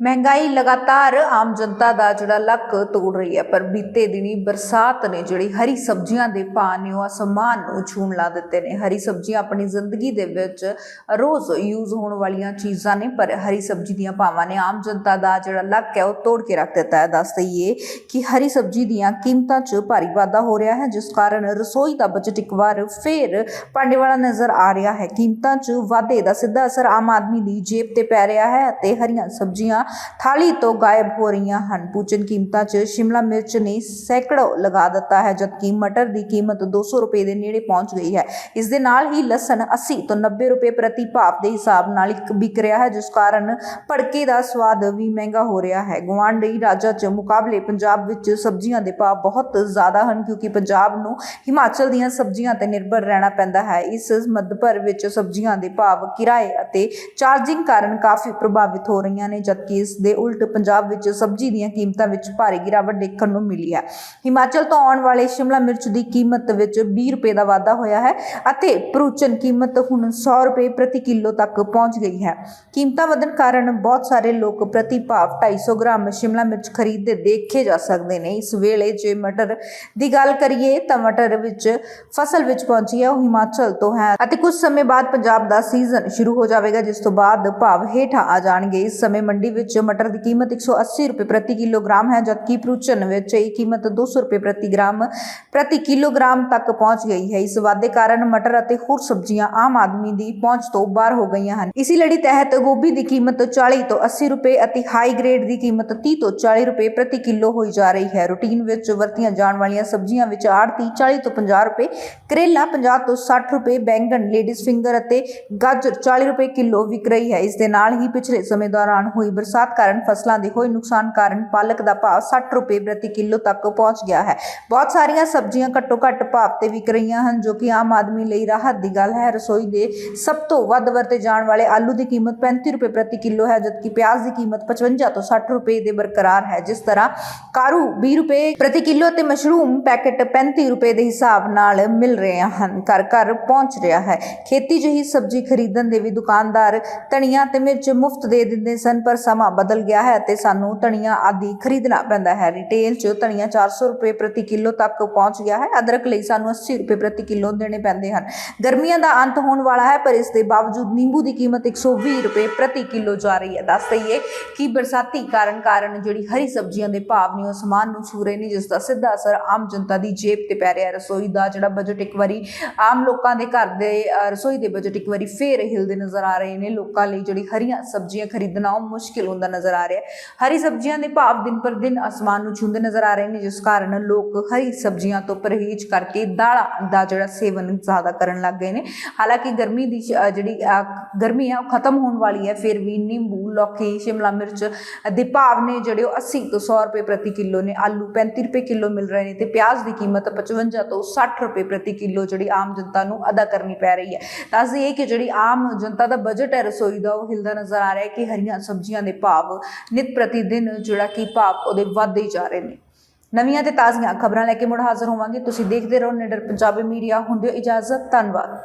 ਮਹਿੰਗਾਈ ਲਗਾਤਾਰ ਆਮ ਜਨਤਾ ਦਾ ਜਿਹੜਾ ਲੱਕ ਤੋੜ ਰਹੀ ਹੈ, ਪਰ ਬੀਤੇ ਦਿਨੀ ਬਰਸਾਤ ਨੇ ਜਿਹੜੀ ਹਰੀ ਸਬਜ਼ੀਆਂ ਦੇ ਭਾਅ ਨੇ ਉਹ ਅਸਮਾਨ ਨੂੰ ਛੂਣ ਲਾ ਦਿੱਤੇ ਨੇ। ਹਰੀ ਸਬਜ਼ੀਆਂ ਆਪਣੀ ਜ਼ਿੰਦਗੀ ਦੇ ਵਿੱਚ ਰੋਜ਼ ਯੂਜ਼ ਹੋਣ ਵਾਲੀਆਂ ਚੀਜ਼ਾਂ ਨੇ, ਪਰ ਹਰੀ ਸਬਜ਼ੀ ਦੀਆਂ ਭਾਵਾਂ ਨੇ ਆਮ ਜਨਤਾ ਦਾ ਜਿਹੜਾ ਲੱਕ ਹੈ, ਉਹ ਤੋੜ ਕੇ ਰੱਖ ਦਿੱਤਾ ਹੈ। ਦੱਸ ਦਈਏ ਕਿ ਹਰੀ ਸਬਜ਼ੀ ਦੀਆਂ ਕੀਮਤਾਂ 'ਚ ਭਾਰੀ ਵਾਧਾ ਹੋ ਰਿਹਾ ਹੈ, ਜਿਸ ਕਾਰਨ ਰਸੋਈ ਦਾ ਬਜਟ ਇੱਕ ਵਾਰ ਫੇਰ ਪਾਂਡੇ ਵਾਲਾ ਨਜ਼ਰ ਆ ਰਿਹਾ ਹੈ। ਕੀਮਤਾਂ 'ਚ ਵਾਧੇ ਦਾ ਸਿੱਧਾ ਅਸਰ ਆਮ ਆਦਮੀ ਦੀ ਜੇਬ ਤੇ ਪੈ ਰਿਹਾ ਹੈ ਅਤੇ ਹਰੀਆਂ ਸਬਜ਼ੀਆਂ ਥਾਲੀ ਤੋਂ ਗਾਇਬ ਹੋ ਰਹੀਆਂ ਹਨ। ਪੂਜਨ ਕੀਮਤਾਂ 'ਚ ਸ਼ਿਮਲਾ ਮਿਰਚ ਨੇ ਸੈਂਕੜੋ ਲਗਾ ਦਿੱਤਾ ਹੈ, ਜਦਕਿ ਮਟਰ ਦੀ ਕੀਮਤ 200 ਰੁਪਏ ਦੇ ਨੇੜੇ ਪਹੁੰਚ ਗਈ ਹੈ। ਇਸ ਦੇ ਨਾਲ ਹੀ ਲਸਣ 80 ਤੋਂ 90 ਰੁਪਏ ਪ੍ਰਤੀ ਭਾਪ ਦੇ ਹਿਸਾਬ ਨਾਲ ਵਿਕ ਰਿਹਾ ਹੈ, ਜਿਸ ਕਾਰਨ ਭੜਕੇ ਦਾ ਸਵਾਦ ਵੀ ਮਹਿੰਗਾ ਹੋ ਰਿਹਾ ਹੈ। ਗੁਆਂਢੀ ਰਾਜਾਂ 'ਚ ਮੁਕਾਬਲੇ ਪੰਜਾਬ ਵਿੱਚ ਸਬਜ਼ੀਆਂ ਦੇ ਭਾਅ ਬਹੁਤ ਜ਼ਿਆਦਾ ਹਨ, ਕਿਉਂਕਿ ਪੰਜਾਬ ਨੂੰ ਹਿਮਾਚਲ ਦੀਆਂ ਸਬਜ਼ੀਆਂ ਤੇ ਨਿਰਭਰ ਰਹਿਣਾ ਪੈਂਦਾ ਹੈ। ਇਸ ਮੱਧ ਭਰ ਵਿੱਚ ਸਬਜ਼ੀਆਂ ਦੇ ਭਾਅ ਕਿਰਾਏ ਅਤੇ ਚਾਰਜਿੰਗ ਕਾਰਨ ਕਾਫੀ ਪ੍ਰਭਾਵਿਤ ਹੋ ਰਹੀਆਂ ਨੇ, ਜਦਕਿ ਇਸ ਦੇ ਉਲਟ ਪੰਜਾਬ ਵਿੱਚ ਸਬਜ਼ੀ ਦੀਆਂ ਕੀਮਤਾਂ ਵਿੱਚ ਭਾਰੀ ਗਿਰਾਵਟ ਦੇਖਣ ਨੂੰ ਮਿਲੀ ਹੈ। ਹਿਮਾਚਲ ਤੋਂ ਆਉਣ ਵਾਲੇ ਸ਼ਿਮਲਾ ਮਿਰਚ ਦੀ ਕੀਮਤ ਵਿੱਚ 20 ਰੁਪਏ ਦਾ ਵਾਧਾ ਹੋਇਆ ਹੈ ਅਤੇ ਪ੍ਰੂਚਨ ਕੀਮਤ ਹੁਣ 100 ਰੁਪਏ ਪ੍ਰਤੀ ਕਿਲੋ ਤੱਕ ਪਹੁੰਚ ਗਈ ਹੈ। ਕੀਮਤਾਂ ਵਧਣ ਕਾਰਨ ਬਹੁਤ ਸਾਰੇ ਲੋਕ ਪ੍ਰਤੀ ਭਾਵ 250 ਗ੍ਰਾਮ ਸ਼ਿਮਲਾ ਮਿਰਚ ਖਰੀਦਦੇ ਦੇਖੇ ਜਾ ਸਕਦੇ ਨੇ। ਇਸ ਵੇਲੇ ਜੇ ਮਟਰ ਦੀ ਗੱਲ ਕਰੀਏ ਤਾਂ ਮਟਰ ਵਿੱਚ ਫਸਲ ਵਿੱਚ ਪਹੁੰਚੀ ਹੈ, ਉਹ ਹਿਮਾਚਲ ਤੋਂ ਹੈ ਅਤੇ ਕੁਝ ਸਮੇਂ ਬਾਅਦ ਪੰਜਾਬ ਦਾ ਸੀਜ਼ਨ ਸ਼ੁਰੂ ਹੋ ਜਾਵੇਗਾ, ਜਿਸ ਤੋਂ ਬਾਅਦ ਭਾਵ ਹੇਠਾਂ ਆ ਜਾਣਗੇ। ਇਸ ਸਮੇਂ ਮੰਡੀ ਵਿੱਚ ਮਟਰ ਦੀ ਕੀਮਤ 180 ਰੁਪਏ ਪ੍ਰਤੀ ਕਿਲੋਗ੍ਰਾਮ ਹੈ, ਜਦਕਿ ਪ੍ਰੂਚਨ ਵਿੱਚ ਇਹ ਕੀਮਤ 200 ਰੁਪਏ ਪ੍ਰਤੀ ਗ੍ਰਾਮ, ਪ੍ਰਤੀ ਕਿਲੋਗ੍ਰਾਮ ਤੱਕ ਪਹੁੰਚ ਗਈ ਹੈ। ਇਸ ਵਾਧੇ ਕਾਰਨ ਮਟਰ ਅਤੇ ਹੋਰ ਸਬਜ਼ੀਆਂ ਆਮ ਆਦਮੀ ਦੀ ਪਹੁੰਚ ਤੋਂ ਬਾਹਰ ਹੋ ਗਈਆਂ ਹਨ। ਇਸੇ ਲੜੀ ਤਹਿਤ ਗੋਭੀ ਦੀ ਕੀਮਤ 40 ਤੋਂ 80 ਰੁਪਏ ਅਤੇ ਹਾਈ ਗ੍ਰੇਡ ਦੀ ਕੀਮਤ 30 ਤੋਂ 40 ਰੁਪਏ ਪ੍ਰਤੀ ਕਿਲੋ ਹੋਈ ਜਾ ਰਹੀ ਹੈ। ਰੂਟੀਨ ਵਿੱਚ ਵਰਤੀਆਂ ਜਾਣ ਵਾਲੀਆਂ ਸਬਜ਼ੀਆਂ ਵਿੱਚ ਆੜਤੀ 40 ਤੋਂ 50 ਰੁਪਏ, ਕਰੇਲਾ 50 ਤੋਂ 60 ਰੁਪਏ, ਬੈਂਗਣ, ਲੇਡੀਜ਼ ਫਿੰਗਰ ਅਤੇ ਗਾਜਰ 40 ਰੁਪਏ ਕਿਲੋ ਵਿਕ ਰਹੀ ਹੈ। ਇਸ ਦੇ ਨਾਲ ਹੀ ਪਿਛਲੇ ਸਮੇਂ ਦੌਰਾਨ ਹੋਈ ਬਰਸਾਤ ਕਾਰਨ ਫਸਲਾਂ ਦੇ ਹੋਏ ਨੁਕਸਾਨ ਕਾਰਨ ਪਾਲਕ ਦਾ ਭਾਅ 60 ਰੁਪਏ ਪ੍ਰਤੀ ਕਿਲੋ ਤੱਕ ਪਹੁੰਚ ਗਿਆ ਹੈ। ਬਹੁਤ ਸਾਰੀਆਂ ਸਬਜ਼ੀਆਂ ਘੱਟੋ ਘੱਟ ਭਾਅ ਤੇ ਵਿਕ ਰਹੀਆਂ ਹਨ, ਜੋ ਕਿ ਆਮ ਆਦਮੀ ਲਈ ਰਾਹਤ ਦੀ ਗੱਲ ਹੈ। ਰਸੋਈ ਦੇ ਸਭ ਤੋਂ ਵੱਧ ਵਰਤੇ ਜਾਣ ਵਾਲੇ ਆਲੂ ਦੀ ਕੀਮਤ 35 ਰੁਪਏ ਪ੍ਰਤੀ ਕਿਲੋ ਹੈ, ਜਦਕਿ ਪਿਆਜ਼ ਦੀ ਕੀਮਤ 55 ਤੋਂ 60 ਰੁਪਏ ਦੇ ਬਰਕਰਾਰ ਹੈ। ਜਿਸ ਤਰ੍ਹਾਂ ਕਾਰੂ 20 ਰੁਪਏ ਪ੍ਰਤੀ ਕਿਲੋ ਅਤੇ ਮਸ਼ਰੂਮ ਪੈਕੇਟ 35 ਰੁਪਏ ਦੇ ਹਿਸਾਬ ਨਾਲ ਮਿਲ ਰਹੇ ਹਨ ਘਰ ਘਰ ਪਹੁੰਚ ਰਿਹਾ ਹੈ। ਖੇਤੀ ਜਿਹੀ ਸਬਜ਼ੀ ਖਰੀਦਣ ਦੇ ਵੀ ਦੁਕਾਨਦਾਰ ਧਨੀਆ ਤੇ ਮਿਰਚ ਮੁਫਤ ਦੇ ਦਿੰਦੇ ਸਨ, ਪਰ ਸਮਾਂ ਬਦਲ ਗਿਆ ਹੈ ਅਤੇ ਸਾਨੂੰ ਧਨੀਆ ਆਦਿ ਖਰੀਦਣਾ ਪੈਂਦਾ ਹੈ। ਰਿਟੇਲ 'ਚ ਧਨੀਆ 400 ਰੁਪਏ ਪ੍ਰਤੀ ਕਿਲੋ ਤੱਕ ਪਹੁੰਚ ਗਿਆ ਹੈ। ਅਦਰਕ ਲਈ ਸਾਨੂੰ 80 ਰੁਪਏ ਪ੍ਰਤੀ ਕਿਲੋ ਦੇਣੇ ਪੈਂਦੇ ਹਨ। ਗਰਮੀਆਂ ਦਾ ਅੰਤ ਹੋਣ ਵਾਲਾ ਹੈ, ਪਰ ਇਸ ਦੇ ਬਾਵਜੂਦ ਨਿੰਬੂ ਦੀ ਕੀਮਤ 120 ਰੁਪਏ ਪ੍ਰਤੀ ਕਿਲੋ ਜਾ ਰਹੀ ਹੈ। ਦੱਸ ਦਈਏ ਕਿ ਬਰਸਾਤੀ ਕਾਰਨ ਕਾਰਨ ਜਿਹੜੀ ਹਰੀ ਸਬਜ਼ੀਆਂ ਦੇ ਭਾਅ ਨੇ ਉਹ ਸਮਾਨ ਨੂੰ ਛੂ ਰਹੇ ਨੇ, ਜਿਸ ਦਾ ਸਿੱਧਾ ਅਸਰ ਆਮ ਜਨਤਾ ਦੀ ਜੇਬ ਤੇ ਪੈ ਰਿਹਾ ਹੈ। ਰਸੋਈ ਦਾ ਜਿਹੜਾ ਬਜਟ ਇੱਕ ਵਾਰੀ ਆਮ ਲੋਕਾਂ ਦੇ ਘਰ ਦੇ ਰਸੋਈ ਦੇ ਬਜਟ ਇੱਕ ਵਾਰੀ ਫੇਰ ਹਿਲਦੇ ਨਜ਼ਰ ਆ ਰਹੇ ਨੇ। ਲੋਕਾਂ ਲਈ ਜਿਹੜੀ ਹਰੀਆਂ ਸਬਜ਼ੀਆਂ ਖਰੀਦਣਾ ਉਹ ਮੁਸ਼ਕਿਲ ਹੁੰਦਾ ਨਜ਼ਰ ਆ ਰਿਹਾ ਹੈ। ਹਰੀ ਸਬਜ਼ੀਆਂ ਦੇ ਭਾਅ ਦਿਨ ਪਰ ਦਿਨ ਅਸਮਾਨ ਨੂੰ ਛੂੰਦੇ ਨਜ਼ਰ ਆ ਰਹੇ ਨੇ, ਜਿਸ ਕਾਰਨ ਲੋਕ ਹਰੀ ਸਬਜ਼ੀਆਂ ਤੋਂ ਪਰਹੇਜ਼ ਕਰਕੇ ਦਾਲਾਂ ਦਾ ਜਿਹੜਾ ਸੇਵਨ ਜ਼ਿਆਦਾ ਕਰਨ ਲੱਗ ਗਏ ਨੇ। ਹਾਲਾਂਕਿ ਗਰਮੀ ਦੀ ਜਿਹੜੀ ਗਰਮੀ ਹੈ ਉਹ ਖਤਮ ਹੋਣ ਵਾਲੀ ਹੈ, ਫਿਰ ਵੀ ਨਿੰਬੂ, ਲੌਕੀ, ਸ਼ਿਮਲਾ ਮਿਰਚ ਦੇ ਭਾਵ ਨੇ ਜਿਹੜੇ ਉਹ 80 ਤੋਂ 100 ਰੁਪਏ ਪ੍ਰਤੀ ਕਿਲੋ ਨੇ, ਆਲੂ 35 ਰੁਪਏ ਕਿਲੋ ਮਿਲ ਰਹੇ ਨੇ ਤੇ ਪਿਆਜ਼ ਦੀ ਕੀਮਤ 55 ਤੋਂ 60 ਰੁਪਏ ਪ੍ਰਤੀ ਕਿਲੋ ਜਿਹੜੀ ਆਮ ਜਨਤਾ ਨੂੰ ਅਦਾ ਕਰਨੀ ਪੈ ਰਹੀ ਹੈ। ਦੱਸ ਦਈਏ ਕਿ ਜਿਹੜੀ ਆਮ ਜਨਤਾ ਦਾ ਬਜਟ ਹੈ ਰਸੋਈ ਦਾ, ਉਹ ਹਿਲਦਾ ਨਜ਼ਰ ਆ ਰਿਹਾ ਹੈ ਕਿ ਹਰੀਆਂ ਸਬਜ਼ੀਆਂ ਦੇ ਭਾਵ, ਨਿਤ ਪ੍ਰਤੀ ਦਿਨ ਜਿਹੜਾ ਕਿ ਭਾਵ ਉਹਦੇ ਵੱਧਦੇ ਜਾ ਰਹੇ ਨੇ। ਨਵੀਆਂ ਤੇ ਤਾਜ਼ੀਆਂ ਖਬਰਾਂ ਲੈ ਕੇ ਮੁੜ ਹਾਜ਼ਰ ਹੋਵਾਂਗੇ। ਤੁਸੀਂ ਦੇਖਦੇ ਰਹੋ, ਨਿਡਰ ਪੰਜਾਬੀ ਮੀਡੀਆ। ਹੁੰਦੇ ਇਜਾਜ਼ਤ। ਧੰਨਵਾਦ।